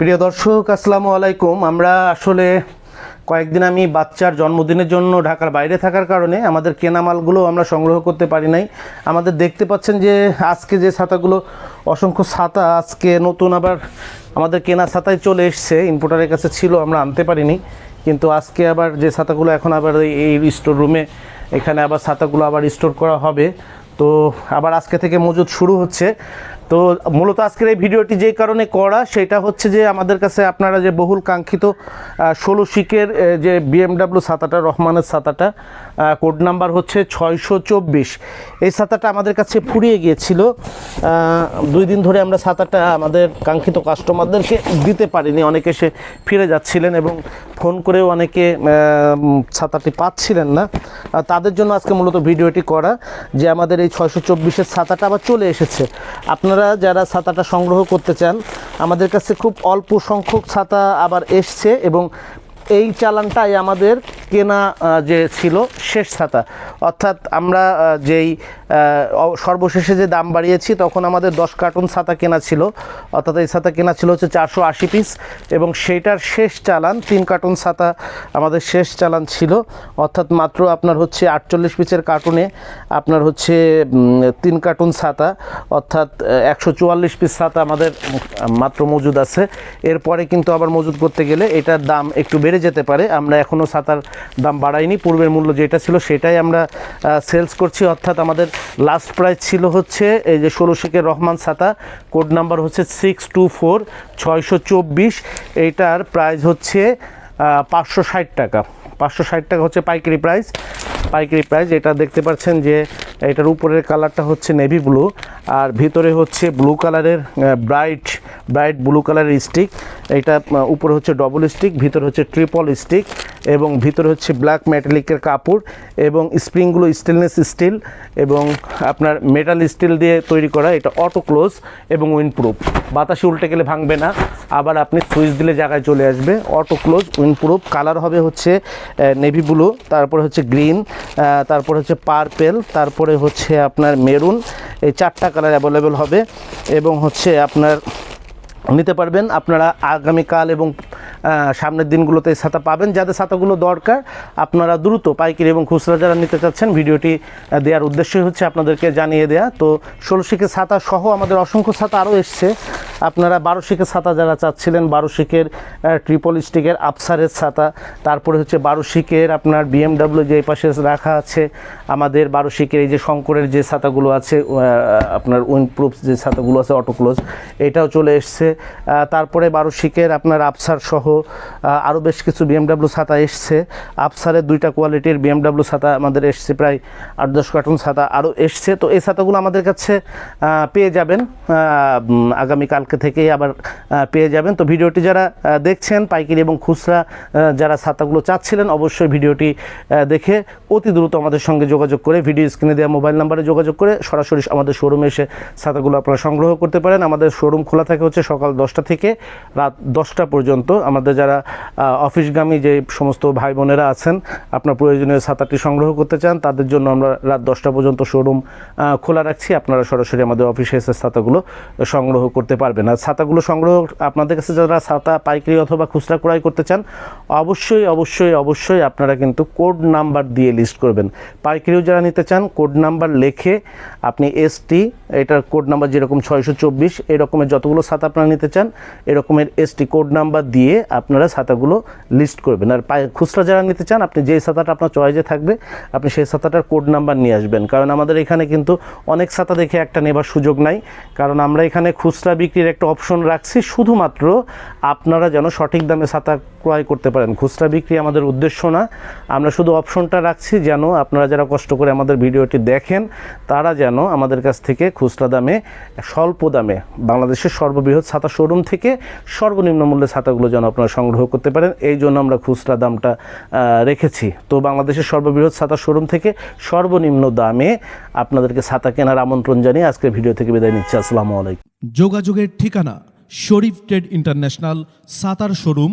প্রিয় দর্শক, আসসালামু আলাইকুম। আমরা আসলে কয়েকদিন আমি বাচ্চার জন্মদিনের জন্য ঢাকার বাইরে থাকার কারণে আমাদের কেনা মালগুলো আমরা সংগ্রহ করতে পারি নাই। আমাদের দেখতে পাচ্ছেন যে আজকে যে ছাতাগুলো, অসংখ্য ছাতা আজকে নতুন আবার আমাদের কেনা ছাতায় চলে এসছে। ইম্পোর্টারের কাছে ছিল, আমরা আনতে পারিনি। কিন্তু আজকে আবার যে ছাতাগুলো, এখন আবার এই স্টোর রুমে এখানে আবার ছাতাগুলো আবার স্টোর করা হবে। তো আবার আজকে থেকে মজুদ শুরু হচ্ছে। তো মূলত আজকের এই ভিডিওটি যে কারণে করা, সেটা হচ্ছে যে আমাদের কাছে আপনারা যে বহুল কাঙ্ক্ষিত ষোলো শিকের যে বিএমডাব্লিউ ছাতাটা রহমানের ছাতাটা কোড নাম্বার হচ্ছে ছয়শো চব্বিশ। এই ছাতাটা আমাদের কাছে ফুরিয়ে গিয়েছিল দুই দিন ধরে আমরা ছাতাটা আমাদের কাঙ্ক্ষিত কাস্টমারদেরকে দিতে পারিনি। অনেকে সে ফিরে যাচ্ছিলেন এবং ফোন করেও অনেকে ছাতাটি পাচ্ছিলেন না। তাদের জন্য আজকে মূলত ভিডিওটি করা, যে আমাদের এই ছয়শো চব্বিশের ছাতাটা আবার চলে এসেছে। আপনারা যারা ছাতাটা সংগ্রহ করতে চান, আমাদের কাছে খুব অল্প সংখ্যক ছাতা আবার এসছে এবং এই চালানটাই আমাদের কেনা যে ছিল শেষ ছাতা। অর্থাৎ আমরা যেই সর্বশেষে যে দাম বাড়িয়েছি, তখন আমাদের দশ কার্টুন ছাতা কেনা ছিল। অর্থাৎ এই ছাতা কেনা ছিল হচ্ছে চারশো আশি পিস এবং সেইটার শেষ চালান, তিন কার্টুন ছাতা আমাদের শেষ চালান ছিল। অর্থাৎ মাত্র আপনার হচ্ছে আটচল্লিশ পিসের কার্টুনে আপনার হচ্ছে তিন কার্টুন ছাতা। অর্থাৎ একশো চুয়াল্লিশ পিস ছাতা আমাদের মাত্র মজুদ আছে। এরপরে কিন্তু আবার মজুদ করতে গেলে এটার দাম একটু বেড়ে যেতে পারে। আমরা এখনও ছাতার দাম বাড়াইনি পূর্বের মূল্য যেটা ছিল সেটাই আমরা সেলস করছি। অর্থাৎ আমাদের লাস্ট প্রাইস ছিল হচ্ছে এই যে ষোলো শিকের রহমান ছাতা কোড নাম্বার হচ্ছে সিক্স টু ফোর ছয়শো চব্বিশ। এইটার প্রাইস হচ্ছে পাঁচশো ষাট টাকা। পাঁচশো ষাট টাকা হচ্ছে পাইকারি প্রাইস পাইকারি প্রাইস এটা দেখতে পাচ্ছেন যে এটার উপরের কালারটা হচ্ছে নেভি ব্লু আর ভিতরে হচ্ছে ব্লু কালারের ব্রাইট ব্রাইট ব্লু কালারের স্টিক এটা উপরে হচ্ছে ডবল স্টিক ভিতরে হচ্ছে ট্রিপল স্টিক এবং ভিতরে হচ্ছে ব্ল্যাক মেটালিকের কাপড় এবং স্প্রিংগুলো স্টেনলেস স্টিল এবং আপনার মেটাল স্টিল দিয়ে তৈরি করা, এটা অটো ক্লোজ এবং উইন্ডপ্রুফ বাতাসে উল্টে গেলে ভাঙবে না, আবার আপনি সুইচ দিলে জায়গায় চলে আসবে। অটো ক্লোজ উইন্ডপ্রুফ কালার হবে হচ্ছে নেভি ব্লু তারপরে হচ্ছে গ্রিন তারপরে হচ্ছে পার্পেল তারপরে হচ্ছে আপনার মেরুন এই চারটা কালার অ্যাভেলেবেল হবে। এবং হচ্ছে আপনার, নিতে পারবেন আপনারা আগামীকাল এবং সামনের দিনগুলোতে ছাতা পাবেন। যাদের ছাতাগুলো দরকার, আপনারা দ্রুত পাইকারি এবং খুচরা যারা নিতে চাচ্ছেন, ভিডিওটি দেওয়ার উদ্দেশ্যই হচ্ছে আপনাদেরকে জানিয়ে দেয়া। তো ষোলো শিখে ছাতা সহ আমাদের অসংখ্য ছাতা আরও এসছে। আপনারা বারো শিখের ছাতা যারা চাচ্ছিলেন বারো শিখের ট্রিপল স্টিকের আফসারের ছাতা তারপরে হচ্ছে বারো শিখের আপনার বিএমডাব্লিউ যে পাশে রাখা আছে আমাদের বারো এই যে শঙ্করের যে ছাতাগুলো আছে আপনার উইন্ডপ্রুফ যে ছাতাগুলো আছে অটোক্লোজ এটাও চলে এসছে। তারপরে বারো শিখের আপনার আফসার সহ আরও বেশ কিছু বিএমডাব্লিউ ছাতা এসছে। আফসারের দুইটা কোয়ালিটির বিএমডাব্লিউ ছাতা আমাদের এসছে প্রায় আট দশ কার্টুন ছাতা আরও এসছে। তো এই ছাতাগুলো আমাদের কাছে পেয়ে যাবেন আহ, আগামীকালকে থেকেই আবার পেয়ে যাবেন। তো ভিডিওটি যারা দেখছেন, পাইকারি এবং খুচরা যারা ছাতাগুলো চাচ্ছিলেন, অবশ্যই ভিডিওটি দেখে অতি দ্রুত আমাদের সঙ্গে যোগাযোগ করে ভিডিও স্ক্রিনে দেওয়া মোবাইল নাম্বারে যোগাযোগ করে সরাসরি আমাদের শোরুমে এসে ছাতাগুলো আপনারা সংগ্রহ করতে পারেন। আমাদের শোরুম খোলা থাকে হচ্ছে সকাল দশটা থেকে রাত দশটা পর্যন্ত। আমাদের যারা অফিসগামী যে সমস্ত ভাই বোনেরা আছেন, আপনার প্রয়োজনীয় ছাতাটি সংগ্রহ করতে চান, তাদের জন্য আমরা রাত দশটা পর্যন্ত শোরুম খোলা রাখছি। আপনারা সরাসরি আমাদের অফিসে এসে ছাতাগুলো সংগ্রহ করতে পারবেন। আর ছাতাগুলো সংগ্রহ আপনাদের কাছে যারা ছাতা, পাইকারি অথবা খুচরা ক্রয় করতে চান, অবশ্যই অবশ্যই অবশ্যই আপনারা কিন্তু কোড নাম্বার দিয়ে লিস্ট করবেন। পাইকারিও যারা নিতে চান, কোড নাম্বার লেখে আপনি এসটি এটার কোড নাম্বার যেরকম ছয়শো চব্বিশ, এরকমের যতগুলো ছাতা আপনারা নিতে চান, এরকমের এসটি কোড নাম্বার দিয়ে আপনারা ছাতাগুলো লিস্ট করবেন। আর খুচরা যারা নিতে চান, আপনি যেই ছাতাটা আপনার চয়েজে থাকবে, আপনি সেই ছাতাটার কোড নাম্বার নিয়ে আসবেন। কারণ আমাদের এখানে কিন্তু অনেক ছাতা দেখে একটা নেবার সুযোগ নাই। কারণ আমরা এখানে খুচরা বিক্রির একটা অপশন রাখছি। শুধুমাত্র আপনারা যেন সঠিক দামে ছাতা ক্রয় করতে পারেন। খুচরা বিক্রি আমাদের উদ্দেশ্য না। আমরা শুধু অপশনটা রাখছি যেন আপনারা যারা কষ্ট করে আমাদের ভিডিওটি দেখেন, তারা যেন আমাদের কাছ থেকে খুচরা দামে, স্বল্প দামে, বাংলাদেশের সর্ববৃহৎ ছাতা শোরুম থেকে সর্বনিম্ন মূল্যে ছাতাগুলো যেন আপনারা সংগ্রহ করতে পারেন, এই জন্য আমরা খুচরা দামটা রেখেছি। তো বাংলাদেশের সর্ববৃহৎ ছাতা শোরুম থেকে সর্বনিম্ন দামে আপনাদেরকে ছাতা কেনার আমন্ত্রণ জানিয়ে আজকের ভিডিও থেকে বিদায় নিচ্ছি। আসসালামু আলাইকুম। যোগাযোগের ঠিকানা শরীফ ট্রেড ইন্টারন্যাশনাল সাতার শোরুম